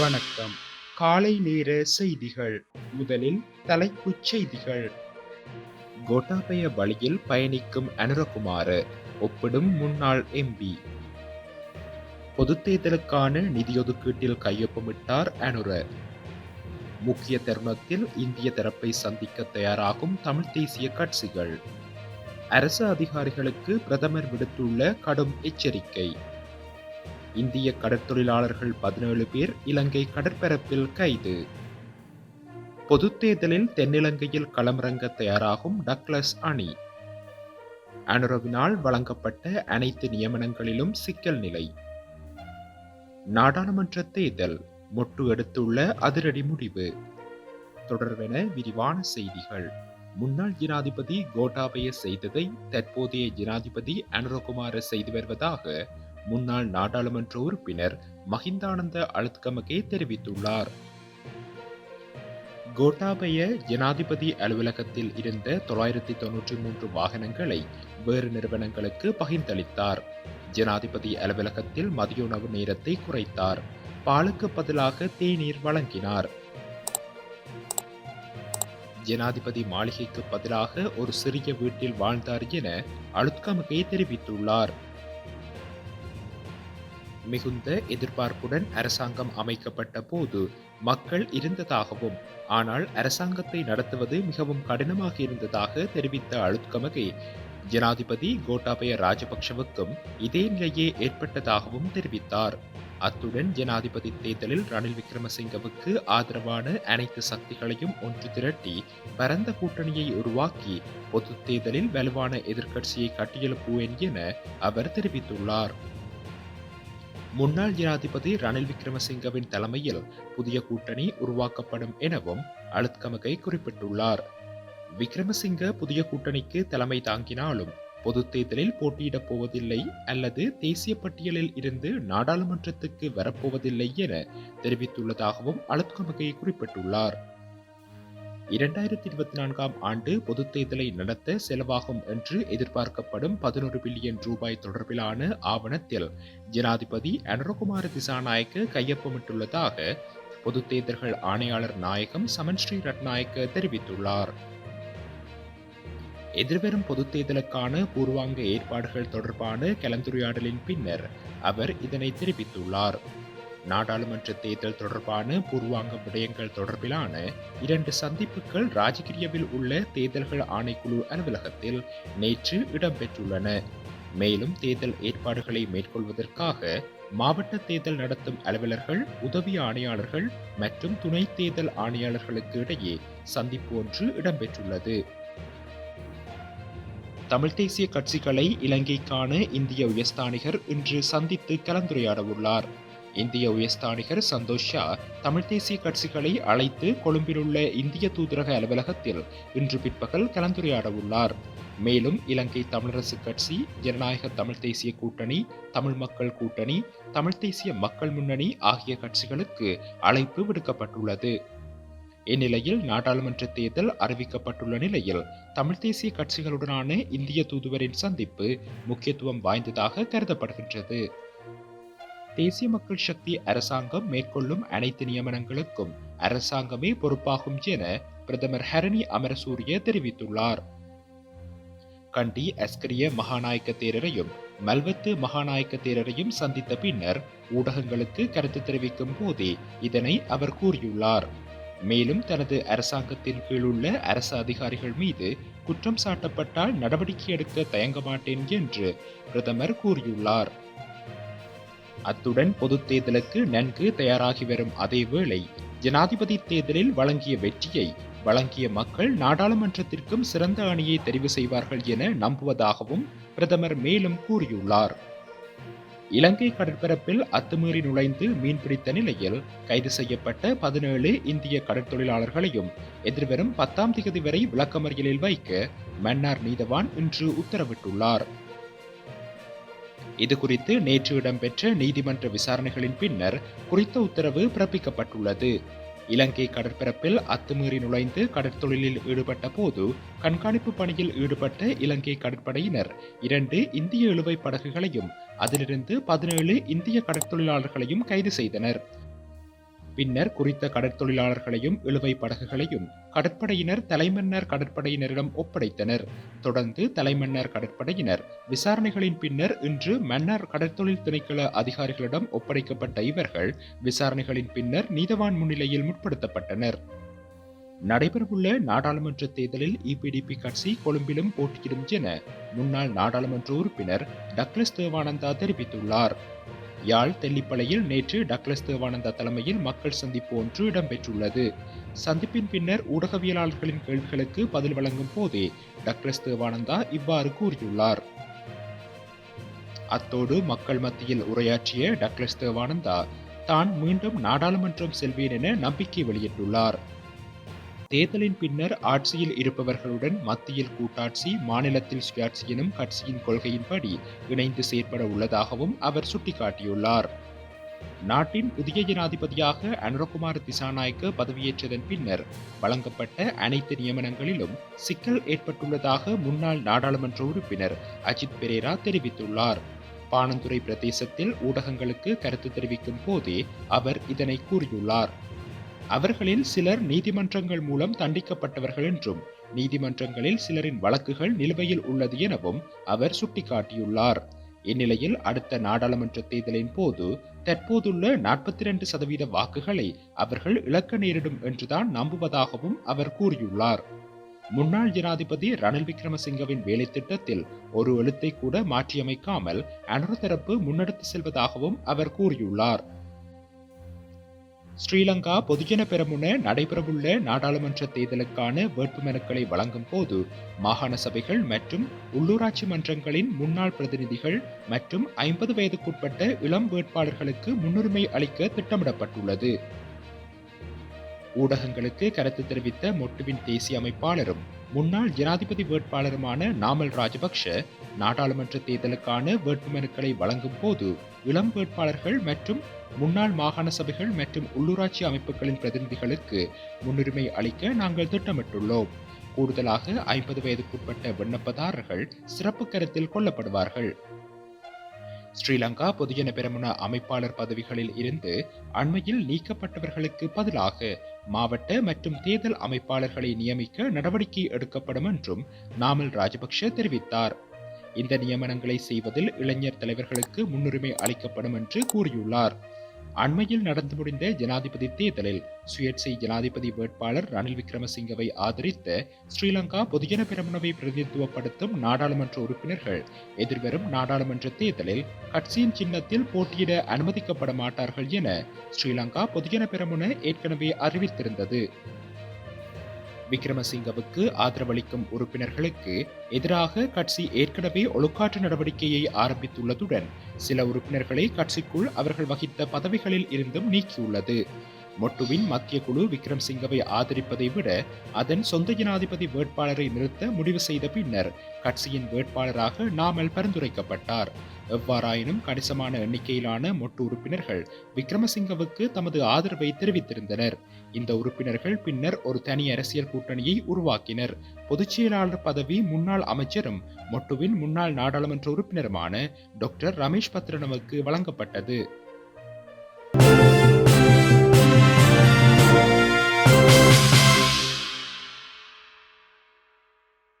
வணக்கம். காலை நேர செய்திகள். முதலில் தலைப்புச் செய்திகள். கோட்டாபய வழியில் பயணிக்கும் அனுரகுமார ஒப்பிடும் முன்னாள் எம்பி பொதுத்தேர்தலுக்கான நிதியொதுக்கீட்டில் கையொப்பமிட்டார் அனுர. முக்கிய தருணத்தில் இந்திய தரப்பை சந்திக்க தயாராகும் தமிழ் தேசிய கட்சிகள். அரசு அதிகாரிகளுக்கு பிரதமர் விடுத்துள்ள கடும் எச்சரிக்கை. இந்திய கடற்தொழிலாளர்கள் பதினேழு பேர் இலங்கை கடற்பரப்பில் கைது. பொதுத் தேர்தலில் தென்னிலங்கையில் களமிறங்க தயாராகும் டக்ளஸ் அணி. அனுரவினால் வழங்கப்பட்ட அனைத்து நியமனங்களிலும் சிக்கல் நிலை. நாடாளுமன்ற தேர்தல் மொட்டு எடுத்துள்ள அதிரடி முடிவு. தொடர்வென விரிவான செய்திகள். முன்னாள் ஜனாதிபதி கோட்டாபய செய்ததை தற்போதைய ஜனாதிபதி அனுரகுமார செய்து வருவதாக முன்னாள் நாடாளுமன்ற உறுப்பினர் மஹிந்தானந்த அழுத்கமகே தெரிவித்துள்ளார். கோட்டாபய ஜனாதிபதி அலுவலகத்தில் இருந்த தொள்ளாயிரத்தி தொன்னூற்றி மூன்று வாகனங்களை வேறு நிறுவனங்களுக்கு பகிர்ந்தளித்தார். ஜனாதிபதி அலுவலகத்தில் மதிய உணவு நேரத்தை குறைத்தார். பாலுக்கு பதிலாக தேநீர் வழங்கினார். ஜனாதிபதி மாளிகைக்கு பதிலாக ஒரு சிறிய வீட்டில் வாழ்ந்தார் என அழுத்கமகே தெரிவித்துள்ளார். மிகுந்த எதிர்பார்ப்புடன் அரசாங்கம் அமைக்கப்பட்ட போது மக்கள் இருந்ததாகவும் ஆனால் அரசாங்கத்தை நடத்துவது மிகவும் கடினமாக இருந்ததாக தெரிவித்த அழுத்கமகே ஜனாதிபதி கோட்டாபய ராஜபக்ஷவுக்கும் இதே நிலையே ஏற்பட்டதாகவும் தெரிவித்தார். அத்துடன் ஜனாதிபதி தேர்தலில் ரணில் விக்ரமசிங்கவுக்கு ஆதரவான அனைத்து சக்திகளையும் ஒன்று திரட்டி பரந்த கூட்டணியை உருவாக்கி பொது தேர்தலில் வலுவான எதிர்க்கட்சியை கட்டியெழுப்புவேன் என அவர் தெரிவித்துள்ளார். முன்னாள் ஜனாதிபதி ரணில் விக்ரமசிங்கவின் தலைமையில் புதிய கூட்டணி உருவாக்கப்படும் எனவும் அழுத்கமகை குறிப்பிட்டுள்ளார். விக்ரமசிங்க புதிய கூட்டணிக்கு தலைமை தாங்கினாலும் பொது தேர்தலில் போட்டியிடப் போவதில்லை அல்லது தேசிய பட்டியலில் இருந்து நாடாளுமன்றத்துக்கு வரப்போவதில்லை என தெரிவித்துள்ளதாகவும் அழுத்கமகை குறிப்பிட்டுள்ளார். இரண்டாயிரத்தி இருபத்தி நான்காம் ஆண்டு பொதுத் தேர்தலை நடத்த செலவாகும் என்று எதிர்பார்க்கப்படும் பதினொரு பில்லியன் ரூபாய் தொடர்பிலான ஆவணத்தில் ஜனாதிபதி அனுரகுமார திசாநாயக்க கையொப்பமிட்டுள்ளதாக பொதுத் தேர்தல்கள் ஆணையாளர் நாயகம் சமன் ஸ்ரீ ரட்நாயக்க தெரிவித்துள்ளார். எதிர்வரும் பொதுத் தேர்தலுக்கான பூர்வாங்க ஏற்பாடுகள் தொடர்பான கலந்துரையாடலின் பின்னர் அவர் இதனை தெரிவித்துள்ளார். நாடாளுமன்ற தேர்தல் தொடர்பான பூர்வாங்க விடயங்கள் தொடர்பிலான இரண்டு சந்திப்புகள் ராஜகிரியவில் உள்ள தேர்தல்கள் ஆணைக்குழு அலுவலகத்தில் நேற்று இடம்பெற்றுள்ளன. மேலும் தேர்தல் ஏற்பாடுகளை மேற்கொள்வதற்காக மாவட்ட தேர்தல் நடத்தும் அலுவலர்கள் உதவி ஆணையாளர்கள் மற்றும் துணை தேர்தல் ஆணையாளர்களுக்கு இடையே சந்திப்பு ஒன்று இடம்பெற்றுள்ளது. தமிழ் தேசிய கட்சிகளை இலங்கைக்கான இந்திய உயர்ஸ்தானிகர் இன்று சந்தித்து கலந்துரையாட உள்ளார் இந்திய உயர்ஸ்தானிகர் சந்தோஷ் ஷா தமிழ் தேசிய கட்சிகளை அழைத்து கொழும்பிலுள்ள இந்திய தூதரக அலுவலகத்தில் இன்று பிற்பகல் கலந்துரையாட உள்ளார் மேலும் இலங்கை தமிழரசு கட்சி ஜனநாயக தமிழ் தேசிய கூட்டணி தமிழ் மக்கள் கூட்டணி தமிழ் தேசிய மக்கள் முன்னணி ஆகிய கட்சிகளுக்கு அழைப்பு விடுக்கப்பட்டுள்ளது. இந்நிலையில் நாடாளுமன்ற தேர்தல் அறிவிக்கப்பட்டுள்ள நிலையில் தமிழ் தேசிய கட்சிகளுடனான இந்திய தூதுவரின் சந்திப்பு முக்கியத்துவம் வாய்ந்ததாக கருதப்படுகின்றது. தேசிய மக்கள் சக்தி அரசாங்கம் மேற்கொள்ளும் அனைத்து நியமனங்களுக்கும் அரசாங்கமே பொறுப்பாகும் என பிரதமர் ஹரணி அமரசூரிய தெரிவித்துள்ளார். கண்டி அஸ்கரிய மகாநாயக்க தேரரையும் மல்வத்து மகாநாயக்க தேரரையும் சந்தித்த பின்னர் ஊடகங்களுக்கு கருத்து தெரிவிக்கும் போதே இதனை அவர் கூறியுள்ளார். மேலும் தனது அரசாங்கத்தின் கீழுள்ள அரசு அதிகாரிகள் மீது குற்றம் சாட்டப்பட்டால் நடவடிக்கை எடுக்க தயங்க மாட்டேன் என்று பிரதமர் கூறியுள்ளார். அத்துடன் பொதுத் தேர்தலுக்கு நன்கு தயாராகி வரும் அதேவேளை ஜனாதிபதி தேர்தலில் வழங்கிய வெற்றியை வழங்கிய மக்கள் நாடாளுமன்றத்திற்கும் சிறந்த அணியை தெரிவு செய்வார்கள் என நம்புவதாகவும் பிரதமர் மேலும் கூறியுள்ளார். இலங்கை கடற்பரப்பில் அத்துமீறி நுழைந்து மீன்பிடித்த நிலையில் கைது செய்யப்பட்ட பதினேழு இந்திய கடற்தொழிலாளர்களையும் எதிர்வரும் பத்தாம் தேதி வரை விளக்கமறியலில் வைக்க மன்னார் நீதவான் இன்று உத்தரவிட்டுள்ளார். இதுகுறித்து நேற்று இடம்பெற்ற நீதிமன்ற விசாரணைகளின் பின்னர் குறித்த உத்தரவு பிறப்பிக்கப்பட்டுள்ளது. இலங்கை கடற்பரப்பில் அத்துமீறி நுழைந்து கடற்தொழிலில் ஈடுபட்ட போது கண்காணிப்பு பணியில் ஈடுபட்ட இலங்கை கடற்படையினர் இரண்டு இந்திய இழுவை படகுகளையும் அதிலிருந்து பதினேழு இந்திய கடற்தொழிலாளர்களையும் கைது செய்தனர். பின்னர் குறித்த கடற்தொழிலாளர்களையும் இழுவை படகுகளையும் கடற்படையினர் தலைமன்னர் கடற்படையினரிடம் ஒப்படைத்தனர். தொடர்ந்து தலைமன்னர் கடற்படையினர் விசாரணைகளின் பின்னர் இன்று மன்னர் கடற்தொழில் திணைக்கள அதிகாரிகளிடம் ஒப்படைக்கப்பட்ட இவர்கள் விசாரணைகளின் பின்னர் நீதவான் முன்னிலையில் முற்படுத்தப்பட்டனர். நடைபெறவுள்ள நாடாளுமன்ற தேர்தலில் இபிடிபி கட்சி கொழும்பிலும் போட்டியிடும் என முன்னாள் நாடாளுமன்ற உறுப்பினர் டக்ளஸ் தேவானந்தா தெரிவித்துள்ளார். யாழ் தெல்லிப்பளையில் நேற்று டக்ளஸ் தேவானந்தா தலைமையில் மக்கள் சந்திப்பு ஒன்று இடம்பெற்றுள்ளது. சந்திப்பின் பின்னர் ஊடகவியலாளர்களின் கேள்விகளுக்கு பதில் வழங்கும் போதே டக்ளஸ் தேவானந்தா இவ்வாறு கூறியுள்ளார். அத்தோடு மக்கள் மத்தியில் உரையாற்றிய டக்ளஸ் தேவானந்தா தான் மீண்டும் நாடாளுமன்றம் செல்வேன் என நம்பிக்கை வெளியிட்டுள்ளார். தேர்தலின் பின்னர் ஆட்சியில் இருப்பவர்களுடன் மத்தியில் கூட்டாட்சி மாநிலத்தில் சுயாட்சி எனும் கட்சியின் கொள்கையின்படி இணைந்து செயற்பட உள்ளதாகவும் அவர் சுட்டிக்காட்டியுள்ளார். நாட்டின் புதிய ஜனாதிபதியாக அனுரகுமார் திசாநாயக்க பதவியேற்றதன் பின்னர் வழங்கப்பட்ட அனைத்து நியமனங்களிலும் சிக்கல் ஏற்பட்டுள்ளதாக முன்னாள் நாடாளுமன்ற உறுப்பினர் அஜித் பெரேரா தெரிவித்துள்ளார். பாணந்துறை பிரதேசத்தில் ஊடகங்களுக்கு கருத்து தெரிவிக்கும் போதே அவர் இதனை கூறியுள்ளார். அவர்களில் சிலர் நீதிமன்றங்கள் மூலம் தண்டிக்கப்பட்டவர்கள் என்றும் நீதிமன்றங்களில் சிலரின் வழக்குகள் நிலுவையில் உள்ளது எனவும் அவர் சுட்டிக்காட்டியுள்ளார். இந்நிலையில் அடுத்த நாடாளுமன்ற தேர்தலின் போது தற்போதுள்ள நாற்பத்தி இரண்டு சதவீத வாக்குகளை அவர்கள் இழக்க நேரிடும் என்றுதான் நம்புவதாகவும் அவர் கூறியுள்ளார். முன்னாள் ஜனாதிபதி ரணில் விக்ரமசிங்கவின் வேலை திட்டத்தில் ஒரு எழுத்தை கூட மாற்றியமைக்காமல் அனுர தரப்பு முன்னெடுத்து செல்வதாகவும் அவர் கூறியுள்ளார். ஸ்ரீலங்கா பொதுஜன பெரமுன நடைபெறவுள்ள நாடாளுமன்ற தேர்தலுக்கான வேட்புமனுக்களை வழங்கும் போது மாகாண சபைகள் மற்றும் உள்ளூராட்சி மன்றங்களின் முன்னாள் பிரதிநிதிகள் மற்றும் ஐம்பது வயதுக்குட்பட்ட இளம் வேட்பாளர்களுக்கு முன்னுரிமை அளிக்க திட்டமிடப்பட்டுள்ளது. ஊடகங்களுக்கு கருத்து தெரிவித்த மொட்டுவின் தேசிய அமைப்பாளரும் முன்னாள் ஜனாதிபதி வேட்பாளருமான நாமல் ராஜபக்ஷ நாடாளுமன்ற தேர்தலுக்கான வேட்புமனுக்களை வழங்கும் போது இளம் வேட்பாளர்கள் மற்றும் முன்னாள் மாகாண சபைகள் மற்றும் உள்ளூராட்சி அமைப்புகளின் பிரதிநிதிகளுக்கு முன்னுரிமை அளிக்க நாங்கள் திட்டமிட்டுள்ளோம். கூடுதலாக ஐம்பது வயதுக்குட்பட்ட விண்ணப்பதாரர்கள் சிறப்பு கருத்தில் கொள்ளப்படுவார்கள். ஸ்ரீலங்கா பொதுஜன பெரமுன அமைப்பாளர் பதவிகளில் இருந்து அண்மையில் நீக்கப்பட்டவர்களுக்கு பதிலாக மாவட்ட மற்றும் தேர்தல் அமைப்பாளர்களை நியமிக்க நடவடிக்கை எடுக்கப்படும் என்றும் நாமல் ராஜபக்ஷ தெரிவித்தார். இந்த நியமனங்களை செய்வதில் இளைஞர் தலைவர்களுக்கு முன்னுரிமை அளிக்கப்படும் என்று கூறியுள்ளார். அண்மையில் நடந்து முடிந்த ஜனாதிபதி தேர்தலில் சுயேட்சை ஜனாதிபதி வேட்பாளர் ரணில் விக்ரமசிங்கவை ஆதரித்த ஸ்ரீலங்கா பொதுஜன பெரமுனவை பிரதிநிதித்துவப்படுத்தும் நாடாளுமன்ற உறுப்பினர்கள் எதிர்வரும் நாடாளுமன்ற தேர்தலில் கட்சியின் சின்னத்தில் போட்டியிட அனுமதிக்கப்பட மாட்டார்கள் என ஸ்ரீலங்கா பொதுஜன பெரமுன ஏற்கனவே அறிவித்திருந்தது. விக்ரமசிங்கவுக்கு ஆதரவளிக்கும் உறுப்பினர்களுக்கு எதிராக கட்சி ஏற்கனவே ஒழுக்காற்று நடவடிக்கையை ஆரம்பித்துள்ளதுடன் சில உறுப்பினர்களை கட்சிக்குள் அவர்கள் வகித்த பதவிகளில் இருந்தும் நீக்கியுள்ளது. மொட்டுவின் மத்திய குழு விக்ரம் சிங்கவை ஆதரிப்பதை விட அதன் சொந்த ஜனாதிபதி வேட்பாளரை நிறுத்த முடிவு செய்த பின்னர் கட்சியின் வேட்பாளராக நாமல் பரிந்துரைக்கப்பட்டார். எவ்வாறாயினும் கணிசமான எண்ணிக்கையிலான மொட்டு உறுப்பினர்கள் விக்ரமசிங்கவுக்கு தமது ஆதரவை தெரிவித்திருந்தனர். இந்த உறுப்பினர்கள் பின்னர் ஒரு தனி அரசியல் கூட்டணியை உருவாக்கினர். பொதுச் செயலாளர் பதவி முன்னாள் அமைச்சரும் மொட்டுவின் முன்னாள் நாடாளுமன்ற உறுப்பினருமான டாக்டர் ரமேஷ் பத்ரனவுக்கு வழங்கப்பட்டது.